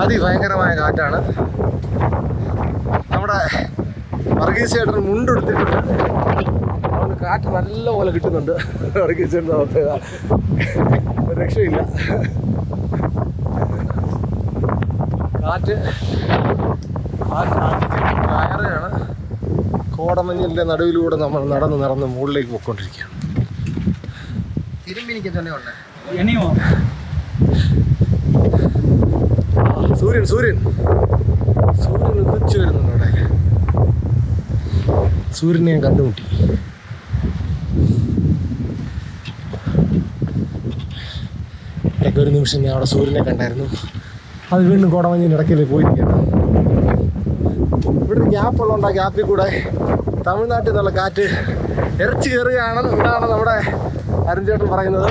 അതിഭയങ്കരമായ കാറ്റാണ്. നമ്മുടെ വർഗീസ് ചേട്ടൻ മുണ്ടെടുത്തിട്ടുണ്ട് അതുകൊണ്ട് കാറ്റ് നല്ലപോലെ കിട്ടുന്നുണ്ട്. വർഗീസ് ചേട്ടൻ നമുക്ക് ഒരു രക്ഷയില്ല. കാറ്റ് കയറുകയാണ് കോടമഞ്ഞിന്റെ നടുവിലൂടെ നമ്മൾ നടന്ന് നടന്ന് മുകളിലേക്ക് പോയിക്കൊണ്ടിരിക്കുകയാണ്. തിരുമ്പിനിക്ക് തന്നെ ഉണ്ട്? എണിയോ സൂര്യൻ സൂര്യൻ. സൂര്യൻ ഉദിച്ചു വരുന്നുണ്ട് അവിടെ. സൂര്യനെ ഞാൻ കണ്ടുമുട്ടി. ഇടയ്ക്ക് ഒരു നിമിഷം ഞാൻ അവിടെ സൂര്യനെ കണ്ടായിരുന്നു. അത് വീണ്ടും കോടമഞ്ഞിന്റെ ഇടയ്ക്കിൽ പോയിരിക്കുകയാണ്. ഇവിടെ ഗ്യാപ്പ് ഉള്ളതുകൊണ്ട് ആ ഗ്യാപ്പിൽ കൂടെ തമിഴ്നാട്ടിൽ നിന്നുള്ള കാറ്റ് ഇറച്ചി കയറുകയാണെന്ന് ഇതാണ് നമ്മുടെ അരുൺചേട്ടൻ പറയുന്നത്.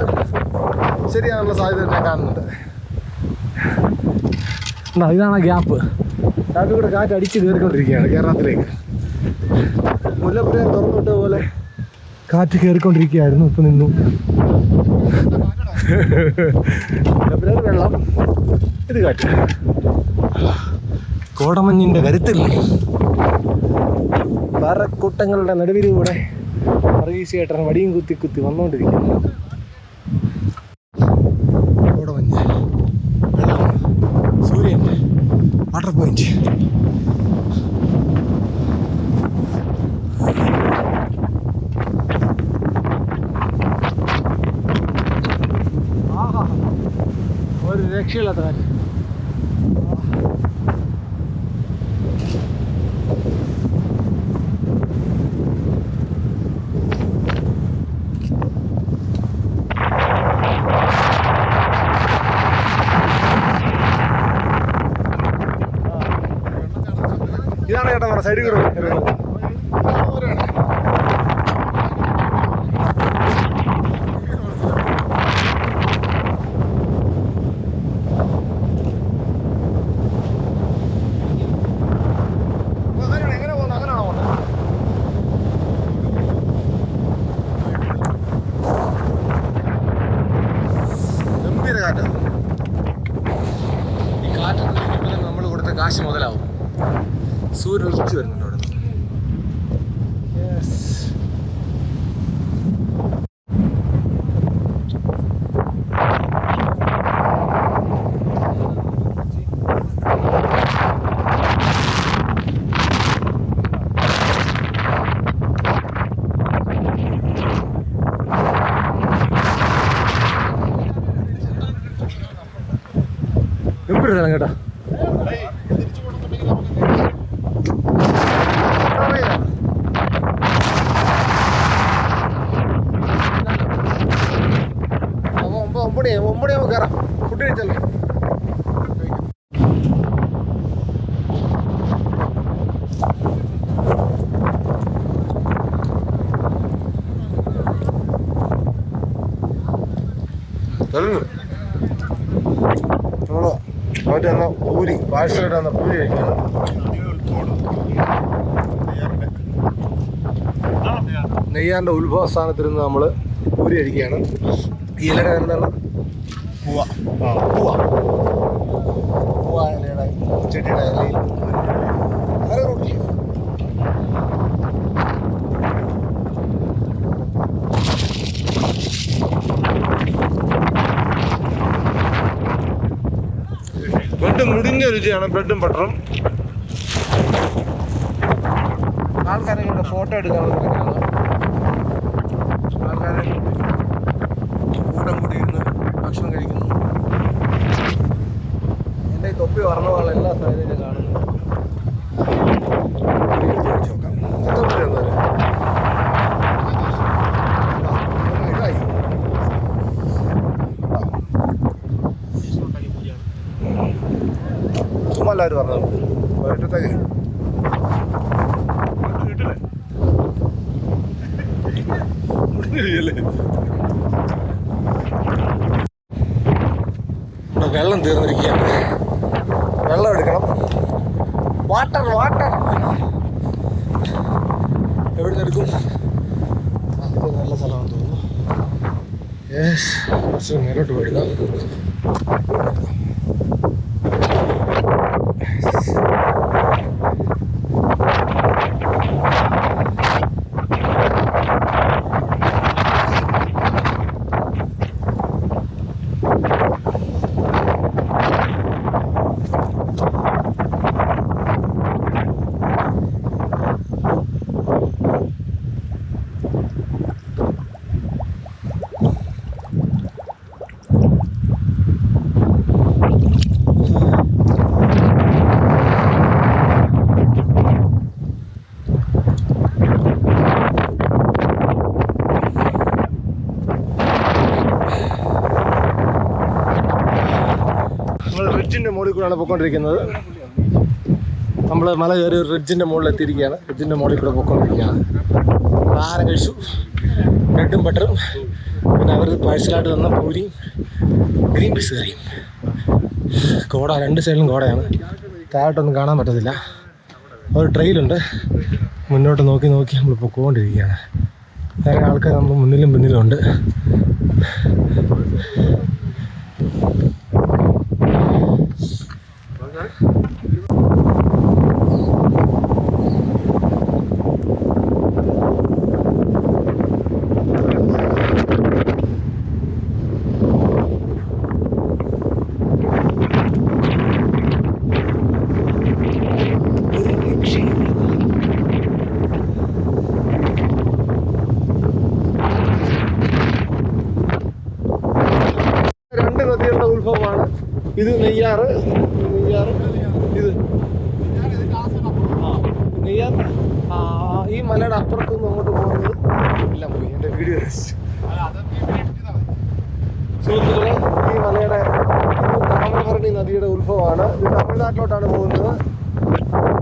ശരിയാണുള്ള സാധ്യത ഞാൻ കാണുന്നുണ്ട്. ഇതാണ് ഗ്യാപ്പ് ഗ്യാപ്പിൽ കൂടെ കാറ്റ് അടിച്ച് കയറിക്കൊണ്ടിരിക്കുകയാണ് കേരളത്തിലേക്ക്. മുല്ലപ്പുഴ തുറന്നിട്ട പോലെ കാറ്റ് കയറിക്കൊണ്ടിരിക്കുകയായിരുന്നു ഇപ്പം നിന്നു. മുല്ലപ്പുഴ വെള്ളം. ഇത് കാറ്റ്. കോടമഞ്ഞിന്റെ കരുത്തിൽ പാറക്കൂട്ടങ്ങളുടെ നടുവിലൂടെ ചേട്ടൻ വടിയും കുത്തി കുത്തി വന്നുകൊണ്ടിരിക്കുന്നു കോടമഞ്ഞ് വെള്ളം സൂര്യൻ വാട്ടർ പോയിന്റ് ആഹാ. ഒരു രക്ഷയില്ലാത്ത കാര്യം. ഇതാണ് ചേട്ടാ സൈഡിൽ കൂടെ വരുന്നത്. എങ്ങനെ പോകുന്നു അങ്ങനെയാണോ പോകുന്നത് ഗംഭീര കാറ്റാണ് ഈ കാറ്റത്ത് നമ്മൾ കൊടുത്ത കാശ് മുതലാവും. സൂര്യൻ ഉദിച്ചു വരുന്നുണ്ട് അവിടെ. കയറാം ഫുഡ് കഴിച്ചല്ലോ? നമ്മൾ പൂരി പാഴ്സലായിട്ട് വന്ന പൂരി കഴിക്കണം നെയ്യാറിന്റെ ഉത്ഭവ സ്ഥാനത്തിരുന്ന് നമ്മൾ പൂരി കഴിക്കുകയാണ്. ഈ ഇലയുടെ എന്താണ് പൂവ. പൂവ ഇലയുടെ ചെടിയുടെ ഇലയിൽ. വേറെ ചെയ്യും ബ്രെഡ് മുടിഞ്ഞ രുചിയാണ് ബ്രെഡും ബട്ടറും. ആൾക്കാരെ ഇവിടെ ഫോട്ടോ എടുക്കാനുള്ള തിരക്കിലാണ് ആൾക്കാരെ കൂട്ടം കൂടി ഇരുന്ന് ഭക്ഷണം കഴിക്കുന്നു എന്റെ ഈ തൊപ്പി പറഞ്ഞ പോലെ എല്ലാ സാഹചര്യം കാണുന്നു നോക്കാം മൊത്തം കൂടി എന്തായാലും ഇതായി പറഞ്ഞത്? വൈകിട്ടത്തേക്ക് ഇവിടെ വെള്ളം തീർന്നിരിക്കുകയാണ് വെള്ളം എടുക്കണം വാട്ടർ വാട്ടർ എവിടെ നിന്ന് എടുക്കും ആ, ഇത് നല്ല സ്ഥലമാണെന്ന് തോന്നുന്നു യെസ് കുറച്ച് മേലോട്ട് പോയിടുക മുകളിൽ കൂടെയാണ് പോയിക്കൊണ്ടിരിക്കുന്നത്. നമ്മൾ മല കയറി ഒരു റിഡ്ജിന്റെ മുകളിൽ എത്തിയിരിക്കുകയാണ് റിഡ്ജിന്റെ മുകളിൽ കൂടെ പോയിക്കൊണ്ടിരിക്കുകയാണ് ആഹാരം കഴിച്ചു. ബ്രെഡും ബട്ടറും പിന്നെ അവർ പാഴ്സലായിട്ട് തന്ന പൂരിയും ഗ്രീൻ പീസ് കറിയും കോട രണ്ട് സൈഡിലും കോടയാണ്. താഴോട്ടൊന്നും കാണാൻ പറ്റത്തില്ല. ഒരു ട്രെയിലുണ്ട് മുന്നോട്ട് നോക്കി നോക്കി നമ്മൾ പൊക്കോണ്ടിരിക്കുകയാണ് വേറെ ആൾക്കാർ നമ്മൾ മുന്നിലും പിന്നിലും ഉണ്ട്. രണ്ട് നദികളുടെ ഉത്ഭവമാണ്. ഇത് നെയ്യാറ് ഇത് ആ, നെയ്യാർ ആ, ഈ മലയുടെ അപ്പുറത്തുനിന്ന് അങ്ങോട്ട് പോകുന്നത് എല്ലാം പോയി എന്റെ വീഡിയോ സുഹൃത്തുക്കളെ ഈ മലയുടെ ഇത് താമരഭരണി ഉത്ഭവമാണ് ഇത് തമിഴ്നാട്ടിലോട്ടാണ് പോകുന്നത്.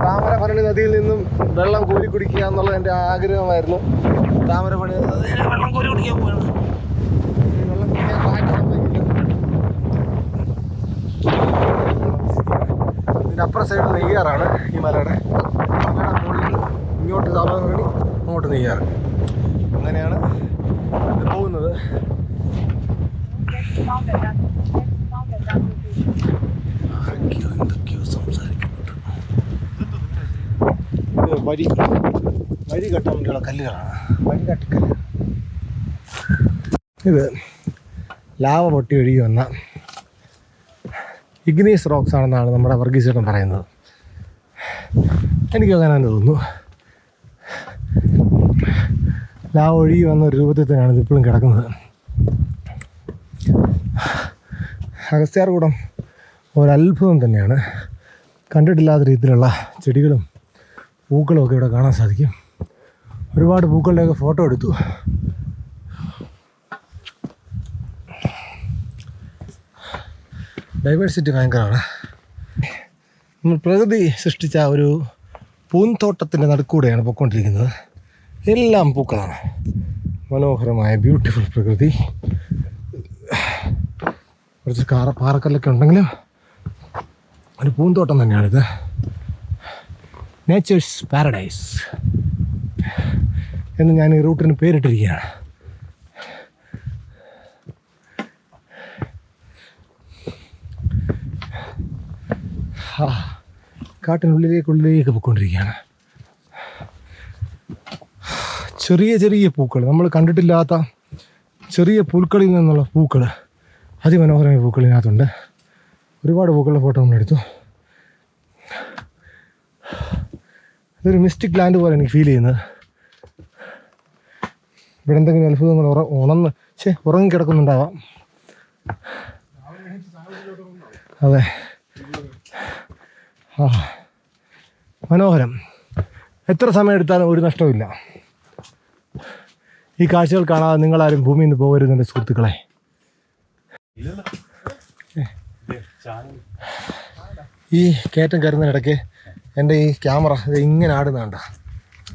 താമരഭരണി നദിയിൽ നിന്നും വെള്ളം കോരി കുടിക്കുക എന്നുള്ളത് എന്റെ ആഗ്രഹമായിരുന്നു. താമരഭരണി വെള്ളം കോരി കുടിക്കാൻ പോവാണ് വെള്ളം സൈഡ് നെയ്യാറാണ് ഈ മലയുടെ. മലയുടെ മുകളിൽ ഇങ്ങോട്ട് താമരഭരണി അങ്ങോട്ട് നെയ്യാറ്. അങ്ങനെയാണ് ഇത് പോകുന്നത്. വരി. വരി കെട്ടാൻ വേണ്ടിയുള്ള കല്ലുകളാണ് വരി കട്ടിക്കല്ല് ഇത് ലാവ പൊട്ടി ഒഴുകി വന്ന ഇഗ്നീസ് റോക്സ് ആണെന്നാണ് നമ്മുടെ വർഗീസേട്ടൻ പറയുന്നത്. എനിക്ക് അങ്ങനെ തന്നെ തോന്നുന്നു. ലാവ ഒഴുകി വന്ന ഒരു രൂപത്തിൽ തന്നെയാണ് ഇതിപ്പോഴും കിടക്കുന്നത്. അഗസ്ത്യാർകൂടം ഒരത്ഭുതം തന്നെയാണ്. കണ്ടിട്ടില്ലാത്ത രീതിയിലുള്ള ചെടികളും പൂക്കളും ഒക്കെ ഇവിടെ കാണാൻ സാധിക്കും. ഒരുപാട് പൂക്കളുടെയൊക്കെ ഫോട്ടോ എടുത്തു. ഡൈവേഴ്സിറ്റി ഭയങ്കരമാണ്. നമ്മൾ പ്രകൃതി സൃഷ്ടിച്ച ഒരു പൂന്തോട്ടത്തിന്റെ നടുക്കൂടെയാണ് പൊയ്ക്കൊണ്ടിരിക്കുന്നത്. എല്ലാം പൂക്കളാണ്. മനോഹരമായ ബ്യൂട്ടിഫുൾ പ്രകൃതി. കുറച്ച് കാറ പാറക്കല്ലൊക്കെ ഉണ്ടെങ്കിലും ഒരു പൂന്തോട്ടം തന്നെയാണിത്. നേച്ചേഴ്സ് പാരഡൈസ് എന്ന് ഞാൻ ഈ റൂട്ടിന് പേരിട്ടിരിക്കുകയാണ്. കാട്ടിനുള്ളിലേക്കുള്ളിലേക്ക് പോയിക്കൊണ്ടിരിക്കുകയാണ്. ചെറിയ ചെറിയ പൂക്കൾ നമ്മൾ കണ്ടിട്ടില്ലാത്ത ചെറിയ പുൽക്കളിൽ നിന്നുള്ള പൂക്കൾ അതിമനോഹരമായ പൂക്കളിനകത്തുണ്ട്. ഒരുപാട് പൂക്കളുടെ ഫോട്ടോ നമ്മളെടുത്തു. ഇതൊരു മിസ്റ്റിക് ലാൻഡ് പോലെ എനിക്ക് ഫീൽ ചെയ്യുന്നത്. ഇവിടെ എന്തെങ്കിലും അത്ഭുതങ്ങൾ ഉറ ഉണന്ന് ശേ ഉറങ്ങിക്കിടക്കുന്നുണ്ടാവാം അതെ. ആ. മനോഹരം. എത്ര സമയം എടുത്താലും ഒരു നഷ്ടവുമില്ല ഈ കാഴ്ചകൾ കാണാതെ നിങ്ങളാരും ഭൂമിയിൽ നിന്ന് പോകരുത് സുഹൃത്തുക്കളെ. ഈ കയറ്റം കയറുന്നതിനിടയ്ക്ക് എന്റെ ഈ ക്യാമറ ഇത് ഇങ്ങനെ ആടുന്നുണ്ട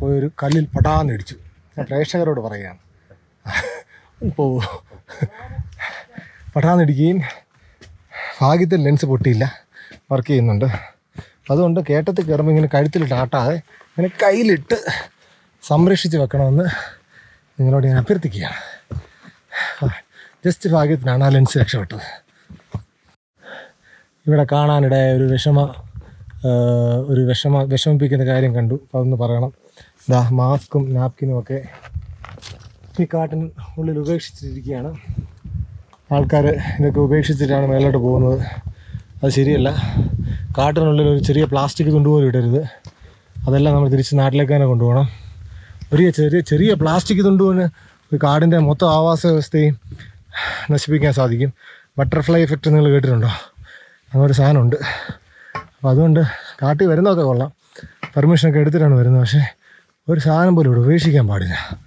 ഒരു കല്ലിൽ പടാന്ന് ഇടിച്ചു. ഞാൻ പ്രേക്ഷകരോട് പറയുകയാണ്. ഇപ്പോൾ പടാന്നിടിക്കുകയും ഭാഗ്യത്തിൽ ലെൻസ് പൊട്ടിയില്ല. വർക്ക് ചെയ്യുന്നുണ്ട്. അതുകൊണ്ട് കേട്ടത്തിൽ കയറുമ്പോൾ ഇങ്ങനെ കഴുത്തിലിട്ട് ആട്ടാതെ ഇങ്ങനെ കയ്യിലിട്ട് സംരക്ഷിച്ച് വെക്കണമെന്ന് നിങ്ങളോട് ഞാൻ അഭ്യർത്ഥിക്കുകയാണ്. ജസ്റ്റ് ഭാഗ്യത്തിനാണ് ആ ലെൻസ് രക്ഷപ്പെട്ടത്. ഇവിടെ കാണാനിടയായ ഒരു വിഷമ ഒരു വിഷമ വിഷമിപ്പിക്കുന്ന കാര്യം കണ്ടു. അപ്പോൾ അതൊന്ന് പറയണം. ദാ മാസ്കും നാപ്കിനും ഒക്കെ ഈ കാട്ടിന് ഉള്ളിൽ ഉപേക്ഷിച്ചിരിക്കുകയാണ്. ആൾക്കാർ ഇതൊക്കെ ഉപേക്ഷിച്ചിട്ടാണ് മേലോട്ട് പോകുന്നത്. അത് ശരിയല്ല. കാട്ടിനുള്ളിൽ ഒരു ചെറിയ പ്ലാസ്റ്റിക് തുണ്ടുപോലും ഇടരുത്. അതെല്ലാം നമ്മൾ തിരിച്ച് നാട്ടിലേക്ക് തന്നെ കൊണ്ടുപോകണം. ഒരു ചെറിയ ചെറിയ പ്ലാസ്റ്റിക് തുണ്ടുപോലെ ഒരു കാടിന്റെ മൊത്തം ആവാസ വ്യവസ്ഥയും നശിപ്പിക്കാൻ സാധിക്കും. ബട്ടർഫ്ലൈ എഫക്റ്റ് നിങ്ങൾ കേട്ടിട്ടുണ്ടോ? അങ്ങനെ ഒരു സാധനമുണ്ട്. അപ്പോൾ അതുകൊണ്ട് കാട്ടിൽ വരുന്നതൊക്കെ കൊള്ളാം. പെർമിഷനൊക്കെ എടുത്തിട്ടാണ് വരുന്നത്. പക്ഷേ ഒരു സാധനം പോലും ഇവിടെ ഉപേക്ഷിക്കാൻ പാടില്ല.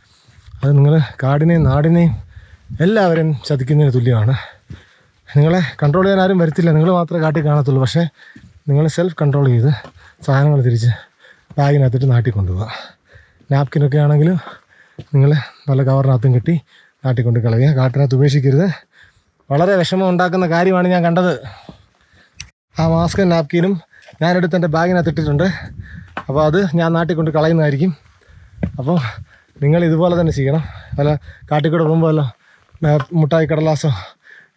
അത് നിങ്ങൾ കാടിനെയും നാടിനെയും എല്ലാവരെയും ചതിക്കുന്നതിന് തുല്യമാണ്. നിങ്ങളെ കൺട്രോൾ ചെയ്യാൻ ആരും വരത്തില്ല. നിങ്ങൾ മാത്രമേ കാട്ടി കാണത്തുള്ളൂ. പക്ഷേ നിങ്ങൾ സെൽഫ് കൺട്രോൾ ചെയ്ത് സാധനങ്ങൾ തിരിച്ച് ബാഗിനകത്തിട്ട് നാട്ടിൽ കൊണ്ടുപോകുക നാപ്കിനൊക്കെ ആണെങ്കിലും നിങ്ങൾ നല്ല കവറിനകത്തും കെട്ടി നാട്ടിൽ കൊണ്ട് കളയുക. കാട്ടിനകത്ത് ഉപേക്ഷിക്കരുത്. വളരെ വിഷമം ഉണ്ടാക്കുന്ന കാര്യമാണ് ഞാൻ കണ്ടത്. ആ മാസ്കും നാപ്കിനും ഞാനെടുത്ത് എന്റെ ബാഗിനകത്ത് ഇട്ടിട്ടുണ്ട്. അപ്പോൾ അത് ഞാൻ നാട്ടിൽ കൊണ്ട് കളയുന്നതായിരിക്കും. അപ്പോൾ നിങ്ങൾ ഇതുപോലെ തന്നെ ചെയ്യണം. അല്ല കാട്ടിക്കൂടെ പോകുമ്പോൾ വല്ല മുട്ടായി കടലാസോ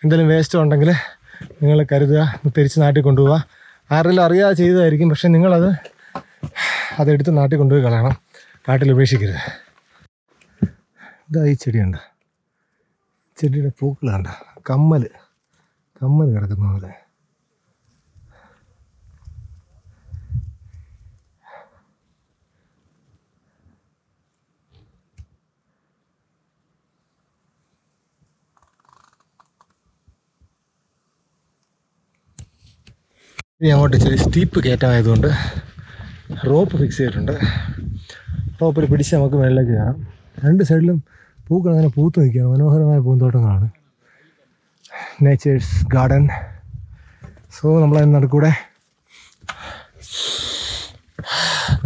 എന്തെങ്കിലും വേസ്റ്റോ ഉണ്ടെങ്കിൽ നിങ്ങൾ കരുതുക. തിരിച്ച് നാട്ടിൽ കൊണ്ടുപോവുക ആരെല്ലാം അറിയാതെ ചെയ്തതായിരിക്കും. പക്ഷെ നിങ്ങളത് അതെടുത്ത് നാട്ടിൽ കൊണ്ടുപോയി കളയണം. കാട്ടിൽ ഉപേക്ഷിക്കരുത്. ഇതാ ഈ ചെടിയുണ്ട്. ചെടിയുടെ പൂക്കൾ കണ്ട? കമ്മൽ കമ്മൽ കിടക്കുന്ന പോലെ. ഇനി അങ്ങോട്ട് ഇച്ചിരി സ്റ്റീപ്പ് കയറ്റമായതുകൊണ്ട് റോപ്പ് ഫിക്സ് ചെയ്തിട്ടുണ്ട്. റോപ്പിൽ പിടിച്ച് നമുക്ക് മേളിലേക്ക് കയറാം. രണ്ട് സൈഡിലും പൂക്കൾ അങ്ങനെ പൂത്ത് നിൽക്കുകയാണ്. മനോഹരമായ പൂന്തോട്ടങ്ങളാണ്. നേച്ചേഴ്സ് ഗാർഡൻ സോ നമ്മളതിന് നടുക്കൂടെ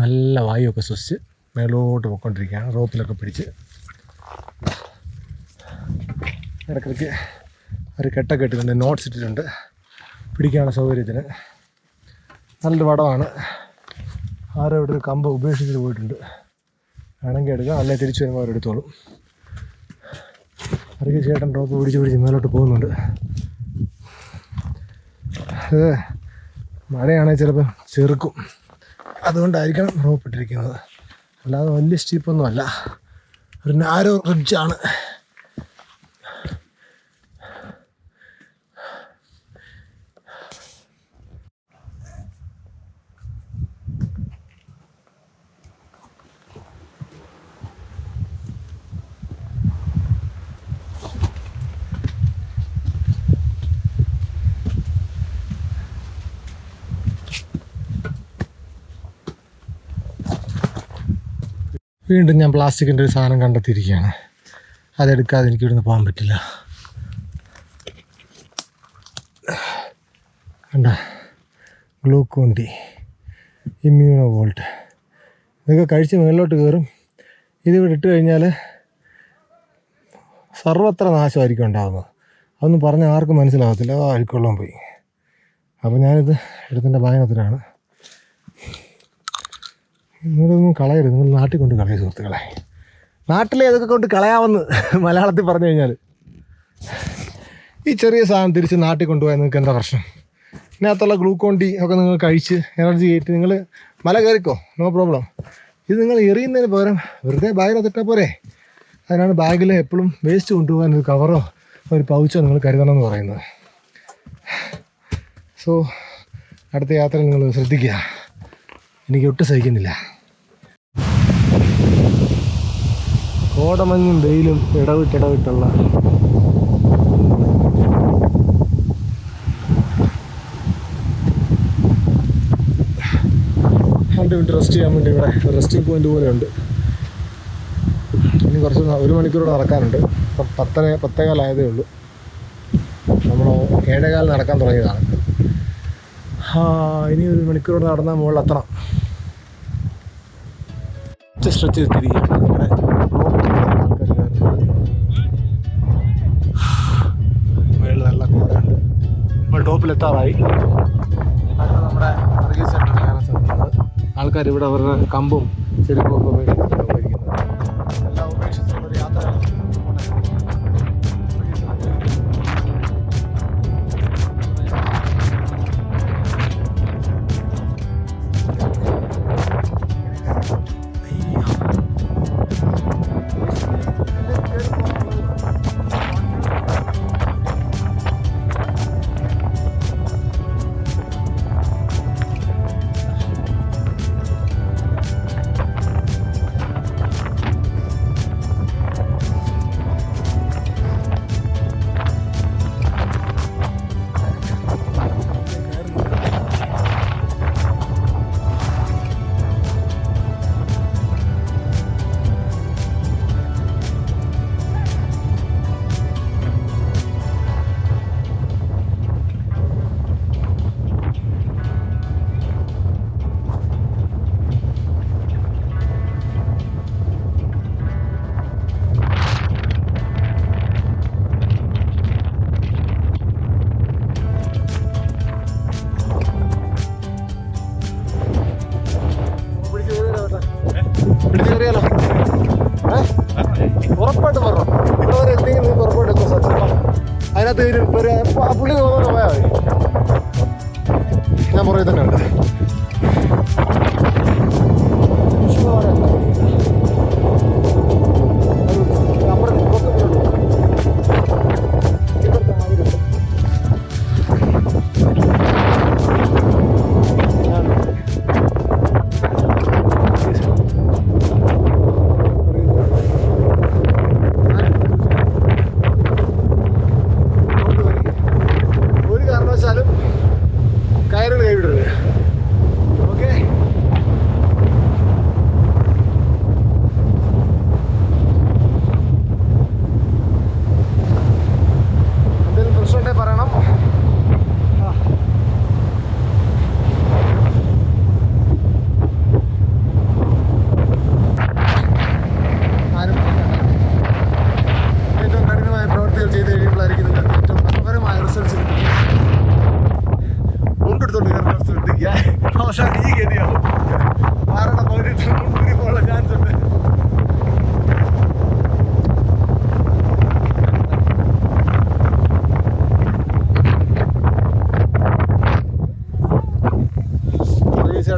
നല്ല വായുവൊക്കെ ശ്വസിച്ച് മേലോട്ട് പോയിക്കൊണ്ടിരിക്കുകയാണ്. റോപ്പിലൊക്കെ പിടിച്ച് ഇടയ്ക്കിടയ്ക്ക് ഒരു കെട്ടൊക്കെ ഇട്ടിട്ടുണ്ട്. നോട്ട്സ് ഇട്ടിട്ടുണ്ട്. പിടിക്കാനുള്ള സൗകര്യത്തിന്. നല്ലൊരു വടമാണ് ആരോ ഇവിടെ ഒരു കമ്പ് ഉപേക്ഷിച്ചിട്ട് പോയിട്ടുണ്ട്. വേണമെങ്കിൽ എടുക്കാം. അല്ലെ തിരിച്ചു വരുമ്പോൾ അവരെടുത്തോളും അറിയ ചേട്ടൻ ടോപ്പ് പിടിച്ച് പിടിച്ച് മേലോട്ട് പോകുന്നുണ്ട്. അതെ മഴയാണെങ്കിൽ ചിലപ്പോൾ ചെറുക്കും. അതുകൊണ്ടായിരിക്കണം റോപ്പ് ഇട്ടിരിക്കുന്നത്. അല്ലാതെ വലിയ സ്റ്റീപ്പൊന്നും അല്ല ഒരു നാരോ റിഡ്ജാണ് വീണ്ടും ഞാൻ പ്ലാസ്റ്റിക്കിന്റെ ഒരു സാധനം കണ്ടെത്തിയിരിക്കുകയാണ്. അതെടുക്കാതെ എനിക്ക് ഇവിടുന്ന് പോകാൻ പറ്റില്ല. കണ്ട? ഗ്ലൂക്കോൺ ഡി ഇമ്മ്യൂണോ വോൾട്ട് ഇതൊക്കെ കഴിച്ച് മുകളിലോട്ട് കയറും. ഇത് ഇവിടെ ഇട്ട് കഴിഞ്ഞാൽ സർവത്ര നാശമായിരിക്കും ഉണ്ടാകുന്നത് അതൊന്നും പറഞ്ഞാൽ ആർക്കും മനസ്സിലാകത്തില്ല ആ അഴുക്കൊള്ളാൻ പോയി. അപ്പോൾ ഞാനിത് എടുത്തിന്റെ ബാഗിനകത്തിലാണ് നിങ്ങളൊന്നും കളയരുത്. നിങ്ങൾ നാട്ടിൽ കൊണ്ട് കളയ സുഹൃത്തുക്കളെ. നാട്ടിലെ ഇതൊക്കെ കൊണ്ട് കളയാമെന്ന് മലയാളത്തിൽ പറഞ്ഞു കഴിഞ്ഞാൽ ഈ ചെറിയ സാധനം തിരിച്ച് നാട്ടിൽ കൊണ്ടുപോയാൽ നിങ്ങൾക്ക് എന്താ പ്രശ്നം? ഇതിനകത്തുള്ള ഗ്ലൂക്കോൺ ഡി ഒക്കെ നിങ്ങൾ കഴിച്ച് എനർജി കയറ്റി നിങ്ങൾ മല കയറിക്കോ. നോ പ്രോബ്ലം ഇത് നിങ്ങൾ എറിയുന്നതിന് പകരം വെറുതെ ബാഗിനകത്തിട്ടാൽ പോരെ. അതിനാണ് ബാഗിൽ എപ്പോഴും വേസ്റ്റ് കൊണ്ടുപോകാൻ ഒരു കവറോ ഒരു പൗച്ചോ നിങ്ങൾ കരുതണം എന്ന് പറയുന്നത്. സോ അടുത്ത യാത്ര നിങ്ങൾ ശ്രദ്ധിക്കുക. എനിക്ക് ഒട്ടും സഹിക്കുന്നില്ല. കോടമഞ്ഞും വെയിലും ഇടവിട്ടിടവിട്ടുള്ള രണ്ട് റെസ്റ്റ് ചെയ്യാൻ വേണ്ടി ഇവിടെ റെസ്റ്റിംഗ് പോയിന്റ് പോലെ ഉണ്ട്. ഇനി കുറച്ച് ഒരു മണിക്കൂറോട് നടക്കാനുണ്ട്. ഇപ്പം പത്തര പത്തേകാലായതേ ഉള്ളൂ. നമ്മൾ ഏഴേകാൽ നടക്കാൻ തുടങ്ങിയതാണ്. ഇനി ഒരു മണിക്കൂറോടെ നടന്നാൽ മുകളിൽ എത്തണം. സ്ട്രെച്ച് മുകളിൽ നല്ല കോടയുണ്ട് ഇപ്പോൾ ടോപ്പിലെത്താറായി നമ്മുടെ സർവീസ് ആൾക്കാർ ഇവിടെ അവരുടെ കമ്പും ചെരുപ്പും ഒക്കെ ഉപേക്ഷിച്ചിട്ടാണ് പുറകിൽ തന്നെ ഉണ്ട്.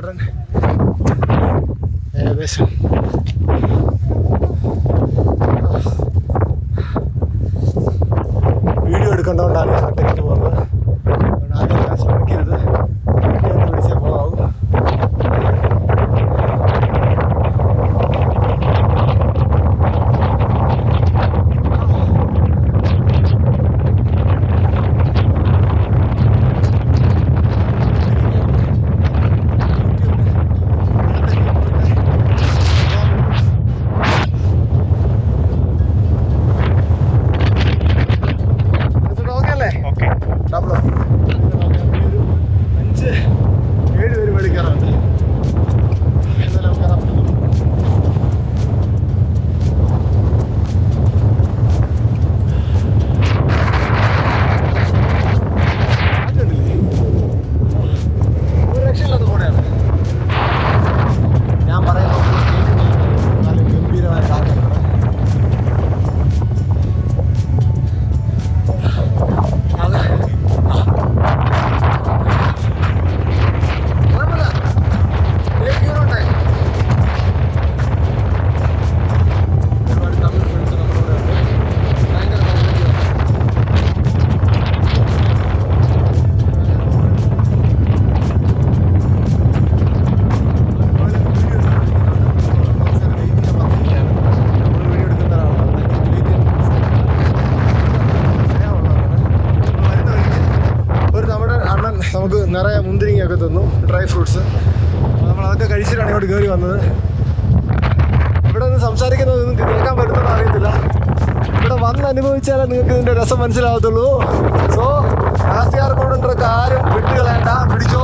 children. Yeah, this. അനുഭവിച്ചാലേ നിങ്ങൾക്ക് ഇതിന്റെ രസം മനസ്സിലാവത്തുള്ളൂ. സോ ആർ കൊണ്ടുണ്ടൊക്കെ ആരും വിട്ടുകളയണ്ട. പിടിച്ചോ.